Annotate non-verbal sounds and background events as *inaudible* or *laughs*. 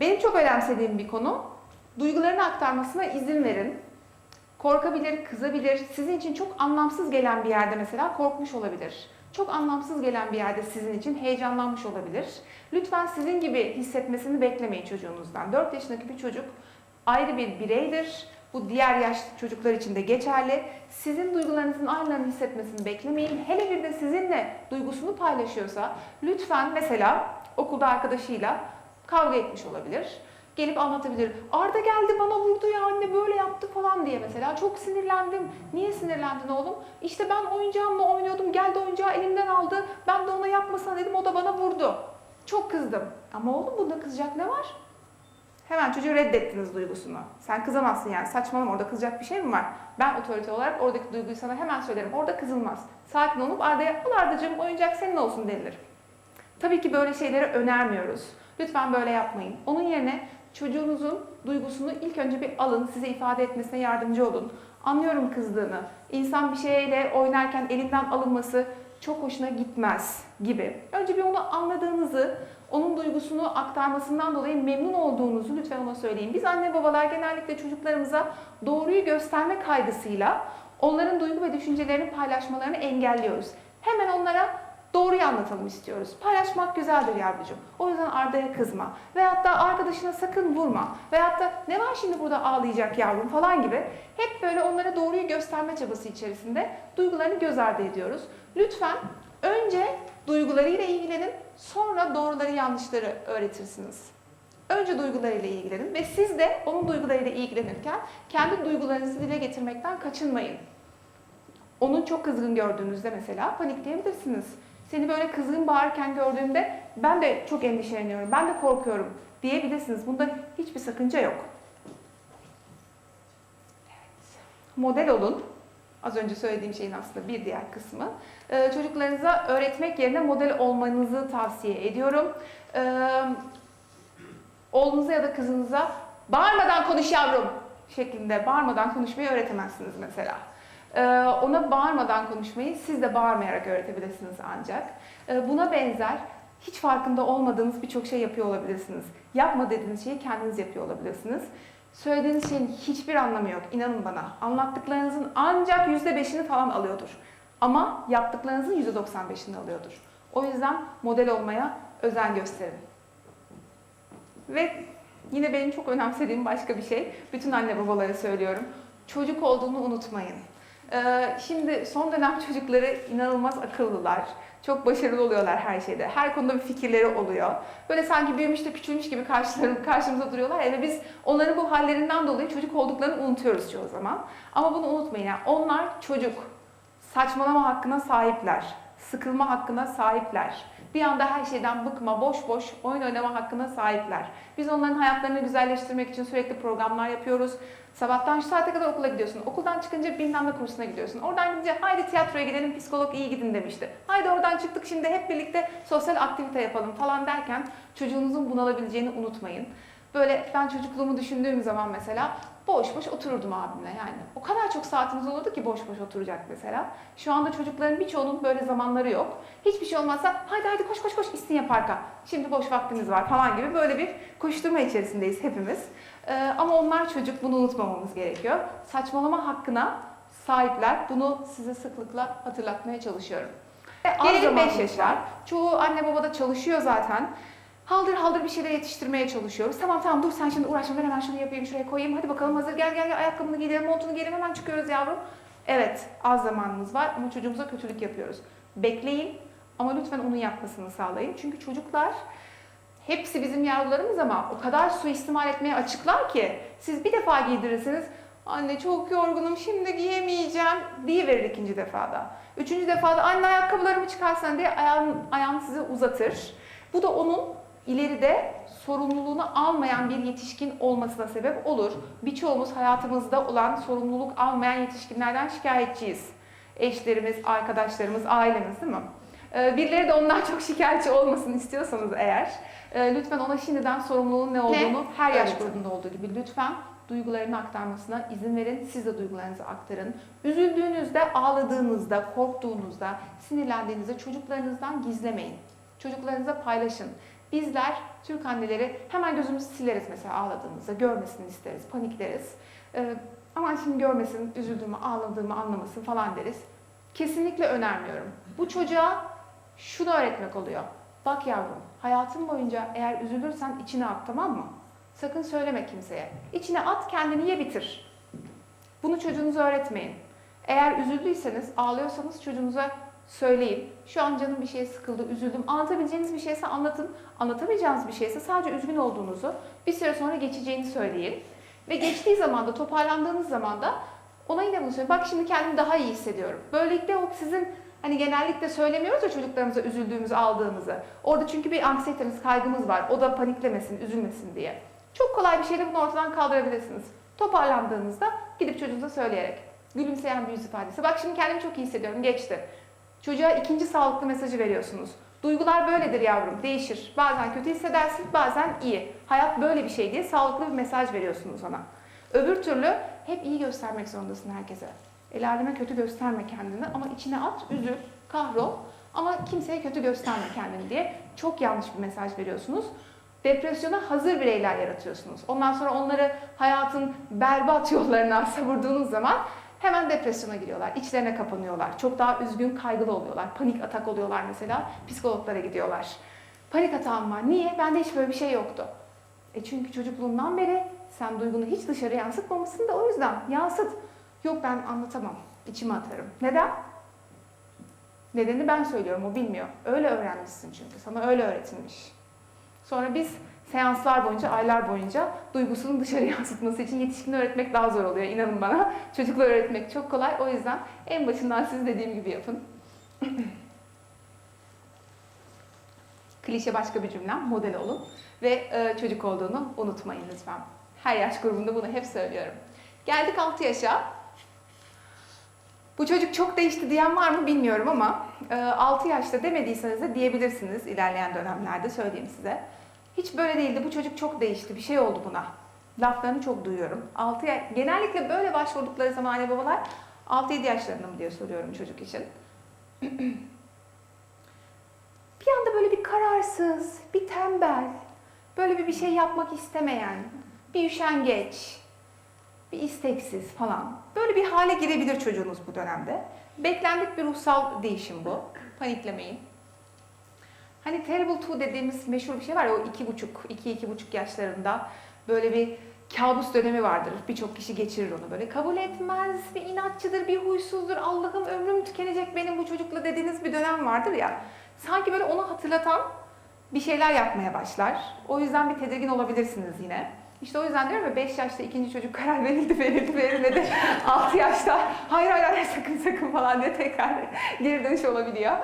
Benim çok önemsediğim bir konu. Duygularını aktarmasına izin verin. Korkabilir, kızabilir. Sizin için çok anlamsız gelen bir yerde mesela korkmuş olabilir. Çok anlamsız gelen bir yerde sizin için heyecanlanmış olabilir. Lütfen sizin gibi hissetmesini beklemeyin çocuğunuzdan. 4 yaşındaki bir çocuk ayrı bir bireydir. Bu diğer yaş çocuklar için de geçerli. Sizin duygularınızın aynılarını hissetmesini beklemeyin. Hele bir de sizinle duygusunu paylaşıyorsa lütfen mesela okulda arkadaşıyla kavga etmiş olabilir. Gelip anlatabilir. Arda geldi bana vurdu ya anne böyle yaptı falan diye mesela. Çok sinirlendim. Niye sinirlendin oğlum? İşte ben oyuncağımla oynuyordum. Geldi oyuncağı elimden aldı. Ben de ona yapmasana dedim. O da bana vurdu. Çok kızdım. Ama oğlum bunda kızacak ne var? Hemen çocuğu reddettiniz duygusunu. Sen kızamazsın yani. Saçmalama orada kızacak bir şey mi var? Ben otorite olarak oradaki duyguyu sana hemen söylerim. Orada kızılmaz. Sakin olup Arda'ya al Arda'cığım oyuncak senin olsun denilir. Tabii ki böyle şeyleri önermiyoruz. Lütfen böyle yapmayın. Onun yerine çocuğunuzun duygusunu ilk önce bir alın, size ifade etmesine yardımcı olun. Anlıyorum kızdığını. İnsan bir şeyle oynarken elinden alınması çok hoşuna gitmez gibi. Önce bir onu anladığınızı, onun duygusunu aktarmasından dolayı memnun olduğunuzu lütfen ona söyleyin. Biz anne babalar genellikle çocuklarımıza doğruyu gösterme kaygısıyla onların duygu ve düşüncelerini paylaşmalarını engelliyoruz. Hemen onlara doğruyu anlatalım istiyoruz. Paylaşmak güzeldir yavrucuğum. O yüzden Arda'ya kızma. Veyahut da arkadaşına sakın vurma. Veyahut da ne var şimdi burada ağlayacak yavrum falan gibi. Hep böyle onlara doğruyu gösterme çabası içerisinde duygularını göz ardı ediyoruz. Lütfen önce duygularıyla ilgilenin, sonra doğruları yanlışları öğretirsiniz. Önce duygularıyla ilgilenin ve siz de onun duygularıyla ilgilenirken kendi duygularınızı dile getirmekten kaçınmayın. Onu çok kızgın gördüğünüzde mesela panikleyebilirsiniz. Seni böyle kızgın bağırırken gördüğümde ben de çok endişeleniyorum, ben de korkuyorum diyebilirsiniz. Bunda hiçbir sakınca yok. Model olun. Az önce söylediğim şeyin aslında bir diğer kısmı. Ee, çocuklarınıza öğretmek yerine model olmanızı tavsiye ediyorum. Ee, oğlunuza ya da kızınıza bağırmadan konuş yavrum şeklinde bağırmadan konuşmayı öğretemezsiniz mesela. Ee, ona bağırmadan konuşmayı siz de bağırmayarak öğretebilirsiniz ancak. Ee, buna benzer hiç farkında olmadığınız birçok şey yapıyor olabilirsiniz. Yapma dediğiniz şeyi kendiniz yapıyor olabilirsiniz. Söylediğiniz şeyin hiçbir anlamı yok. İnanın bana. Anlattıklarınızın ancak %5'ini falan alıyordur. Ama yaptıklarınızın %95'ini alıyordur. O yüzden model olmaya özen gösterin. Ve yine benim çok önemsediğim başka bir şey, bütün anne babalara söylüyorum. Çocuk olduğunu unutmayın. Ee, şimdi son dönem çocukları inanılmaz akıllılar. Çok başarılı oluyorlar her şeyde. Her konuda bir fikirleri oluyor. Böyle sanki büyümüş de küçülmüş gibi karşımıza duruyorlar ya ve biz onların bu hallerinden dolayı çocuk olduklarını unutuyoruz çoğu zaman. Ama bunu unutmayın. Yani onlar çocuk. Saçmalama hakkına sahipler. Sıkılma hakkına sahipler. Bir anda her şeyden bıkma, boş boş oyun oynama hakkına sahipler. Biz onların hayatlarını güzelleştirmek için sürekli programlar yapıyoruz. Sabahtan şu saate kadar okula gidiyorsun. Okuldan çıkınca bilmem ne kursuna gidiyorsun. Oradan gidince haydi tiyatroya gidelim, psikolog iyi gidin demişti. Haydi oradan çıktık şimdi hep birlikte sosyal aktivite yapalım falan derken çocuğunuzun bunalabileceğini unutmayın. Böyle ben çocukluğumu düşündüğüm zaman mesela boş boş otururdum abimle yani. O kadar çok saatimiz olurdu ki boş boş oturacak mesela. Şu anda çocukların birçoğunun böyle zamanları yok. Hiçbir şey olmazsa haydi haydi koş koş koş İstinye Park'a. Şimdi boş vaktimiz var falan gibi böyle bir koşturma içerisindeyiz hepimiz. Ee, ama onlar çocuk bunu unutmamamız gerekiyor. Saçmalama hakkına sahipler. Bunu size sıklıkla hatırlatmaya çalışıyorum. Gelelim 5 yaşlar. Çoğu anne baba da çalışıyor zaten. Haldır haldır bir şeyler yetiştirmeye çalışıyoruz. Tamam tamam dur sen şimdi uğraşma ben hemen şunu yapayım şuraya koyayım. Hadi bakalım hazır gel gel gel ayakkabını giyelim montunu giyelim hemen çıkıyoruz yavrum. Evet az zamanımız var ama çocuğumuza kötülük yapıyoruz. Bekleyin ama lütfen onun yapmasını sağlayın. Çünkü çocuklar hepsi bizim yavrularımız ama o kadar suistimal etmeye açıklar ki siz bir defa giydirirsiniz anne çok yorgunum şimdi giyemeyeceğim diye verir ikinci defada. Üçüncü defada anne ayakkabılarımı çıkarsan diye ayağını, ayağını size uzatır. Bu da onun ileride sorumluluğunu almayan bir yetişkin olmasına sebep olur. Birçoğumuz hayatımızda olan sorumluluk almayan yetişkinlerden şikayetçiyiz. Eşlerimiz, arkadaşlarımız, ailemiz değil mi? Ee, Birileri de ondan çok şikayetçi olmasın istiyorsanız eğer e, lütfen ona şimdiden sorumluluğun ne olduğunu her yaş Evet. grubunda olduğu gibi lütfen duygularını aktarmasına izin verin. Siz de duygularınızı aktarın. Üzüldüğünüzde, ağladığınızda, korktuğunuzda, sinirlendiğinizde çocuklarınızdan gizlemeyin. Çocuklarınıza paylaşın. Bizler Türk anneleri hemen gözümüzü sileriz mesela ağladığımızda, görmesini isteriz, panikleriz. Ee, aman şimdi görmesin, üzüldüğümü, ağladığımı anlamasın falan deriz. Kesinlikle önermiyorum. Bu çocuğa şunu öğretmek oluyor. Bak yavrum, hayatın boyunca eğer üzülürsen içine at tamam mı? Sakın söyleme kimseye. İçine at, kendini ye bitir. Bunu çocuğunuza öğretmeyin. Eğer üzüldüyseniz, ağlıyorsanız çocuğunuza söyleyin. Şu an canım bir şeye sıkıldı, üzüldüm. Anlatabileceğiniz bir şeyse anlatın. Anlatamayacağınız bir şeyse sadece üzgün olduğunuzu, bir süre sonra geçeceğini söyleyin. Ve geçtiği zaman da, toparlandığınız zaman da ona yine bunu söyleyin. Bak şimdi kendimi daha iyi hissediyorum. Böylelikle o sizin hani genellikle söylemiyoruz ya çocuklarımıza üzüldüğümüzü, aldığımızı. Orada çünkü bir anksiyetemiz, kaygımız var. O da paniklemesin, üzülmesin diye. Çok kolay bir şeyle bunu ortadan kaldırabilirsiniz. Toparlandığınızda gidip çocuğunuza söyleyerek. Gülümseyen bir yüz ifadesi. Bak şimdi kendimi çok iyi hissediyorum, geçti. Çocuğa ikinci sağlıklı mesajı veriyorsunuz. Duygular böyledir yavrum, değişir. Bazen kötü hissedersin, bazen iyi. Hayat böyle bir şey diye sağlıklı bir mesaj veriyorsunuz ona. Öbür türlü hep iyi göstermek zorundasın herkese. El aleme kötü gösterme kendini ama içine at, üzül, kahrol. Ama kimseye kötü gösterme kendini diye çok yanlış bir mesaj veriyorsunuz. Depresyona hazır bireyler yaratıyorsunuz. Ondan sonra onları hayatın berbat yollarına *laughs* savurduğunuz zaman hemen depresyona giriyorlar. içlerine kapanıyorlar. Çok daha üzgün, kaygılı oluyorlar. Panik atak oluyorlar mesela. Psikologlara gidiyorlar. Panik atağım var. Niye? Bende hiç böyle bir şey yoktu. E çünkü çocukluğundan beri sen duygunu hiç dışarı yansıtmamışsın da o yüzden yansıt. Yok ben anlatamam. İçime atarım. Neden? Nedeni ben söylüyorum, o bilmiyor. Öyle öğrenmişsin çünkü. Sana öyle öğretilmiş. Sonra biz seanslar boyunca, aylar boyunca duygusunu dışarı *laughs* yansıtması için yetişkini öğretmek daha zor oluyor. İnanın bana. *laughs* Çocukları öğretmek çok kolay. O yüzden en başından siz dediğim gibi yapın. *laughs* Klişe başka bir cümlem, model olun. Ve e, çocuk olduğunu unutmayın lütfen. Her yaş grubunda bunu hep söylüyorum. Geldik 6 yaşa. Bu çocuk çok değişti diyen var mı bilmiyorum ama e, 6 yaşta demediyseniz de diyebilirsiniz ilerleyen dönemlerde söyleyeyim size. Hiç böyle değildi. Bu çocuk çok değişti. Bir şey oldu buna. Laflarını çok duyuyorum. 6 yaş, genellikle böyle başvurdukları zaman anne babalar 6-7 yaşlarında mı diye soruyorum çocuk için. *clears throat* bir anda böyle bir kararsız, bir tembel, böyle bir bir şey yapmak istemeyen, bir üşengeç, bir isteksiz falan. Böyle bir hale girebilir çocuğunuz bu dönemde. Beklendik bir ruhsal değişim bu. Paniklemeyin. Hani terrible two dediğimiz meşhur bir şey var ya o iki buçuk, iki iki buçuk yaşlarında böyle bir kabus dönemi vardır. Birçok kişi geçirir onu böyle. Kabul etmez, bir inatçıdır, bir huysuzdur. Allah'ım ömrüm tükenecek benim bu çocukla dediğiniz bir dönem vardır ya. Sanki böyle onu hatırlatan bir şeyler yapmaya başlar. O yüzden bir tedirgin olabilirsiniz yine. İşte o yüzden diyorum ya 5 yaşta ikinci çocuk karar verildi, verildi, verilmedi. 6 *laughs* yaşta hayır hayır hayır sakın sakın falan diye tekrar geri dönüş olabiliyor.